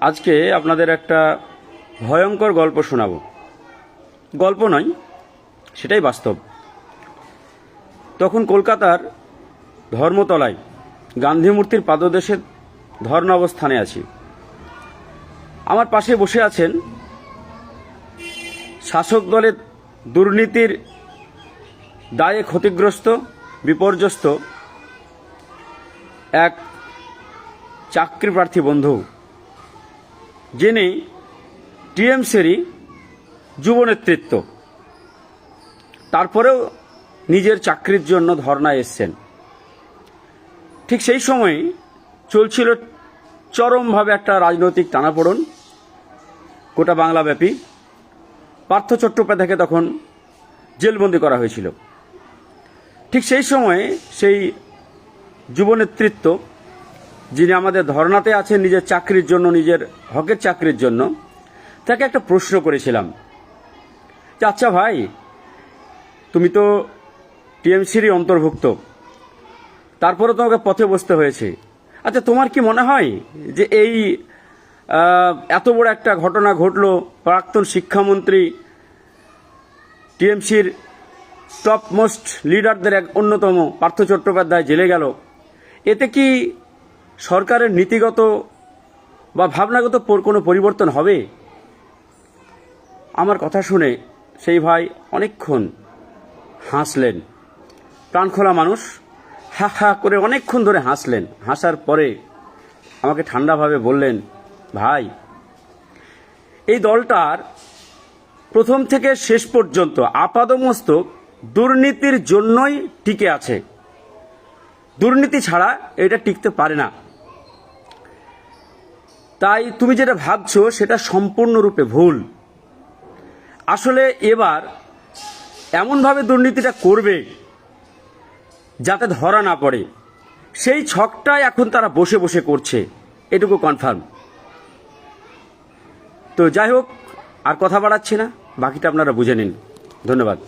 আজকে আপনাদের একটা ভয়ঙ্কর গল্প শোনাব। গল্প নয়, সেটাই বাস্তব। তখন কলকাতার ধর্মতলায় গান্ধী মূর্তির পাদদেশে ধর্ণ অবস্থানে আছি। আমার পাশে বসে আছেন শাসক দলের দুর্নীতির দায়ে ক্ষতিগ্রস্ত, বিপর্যস্ত এক চাকরি প্রার্থী বন্ধু। যিনি টিএমসিরই যুব নেতৃত্ব। তারপরেও নিজের চাকরির জন্য ধর্নায় এসছেন। ঠিক সেই সময় চলছিল চরমভাবে একটা রাজনৈতিক টানাপোড়ন, গোটা বাংলাব্যাপী। পার্থ চট্টোপাধ্যায়কে তখন জেলবন্দি করা হয়েছিল। ঠিক সেই সময়ে সেই যুব নেতৃত্ব যিনি আমাদের ধর্নাতে আছেন, নিজের চাকরির জন্য, নিজের হকের চাকরির জন্য, তাকে একটা প্রশ্ন করেছিলাম। যে আচ্ছা ভাই, তুমি তো টিএমসিরই অন্তর্ভুক্ত, তারপরে তোমাকে পথে বসতে হয়েছে। আচ্ছা তোমার কি মনে হয় যে এই এত বড় একটা ঘটনা ঘটলো, প্রাক্তন শিক্ষামন্ত্রী টিএমসির টপ মোস্ট লিডারদের এক অন্যতম পার্থ চট্টোপাধ্যায় জেলে গেল, এতে কি সরকারের নীতিগত বা ভাবনাগত কোনো পরিবর্তন হবে? আমার কথা শুনে সেই ভাই অনেকক্ষণ হাসলেন। প্রাণখোলা মানুষ, হা হা করে অনেকক্ষণ ধরে হাসলেন। হাসার পরে আমাকে ঠান্ডাভাবে বললেন, ভাই, এই দলটার প্রথম থেকে শেষ পর্যন্ত আপাদমস্তক দুর্নীতির জন্যই টিকে আছে। দুর্নীতি ছাড়া এটা টিকতে পারে না। তাই তুমি যেটা ভাবছ সেটা সম্পূর্ণরূপে ভুল। আসলে এবার এমনভাবে দুর্নীতিটা করবে যাতে ধরা না পড়ে। সেই ছকটাই এখন তারা বসে বসে করছে। এটুকু কনফার্ম তো যাই হোক, আর কথা বাড়াচ্ছি না, বাকিটা আপনারা বুঝে নিন। ধন্যবাদ।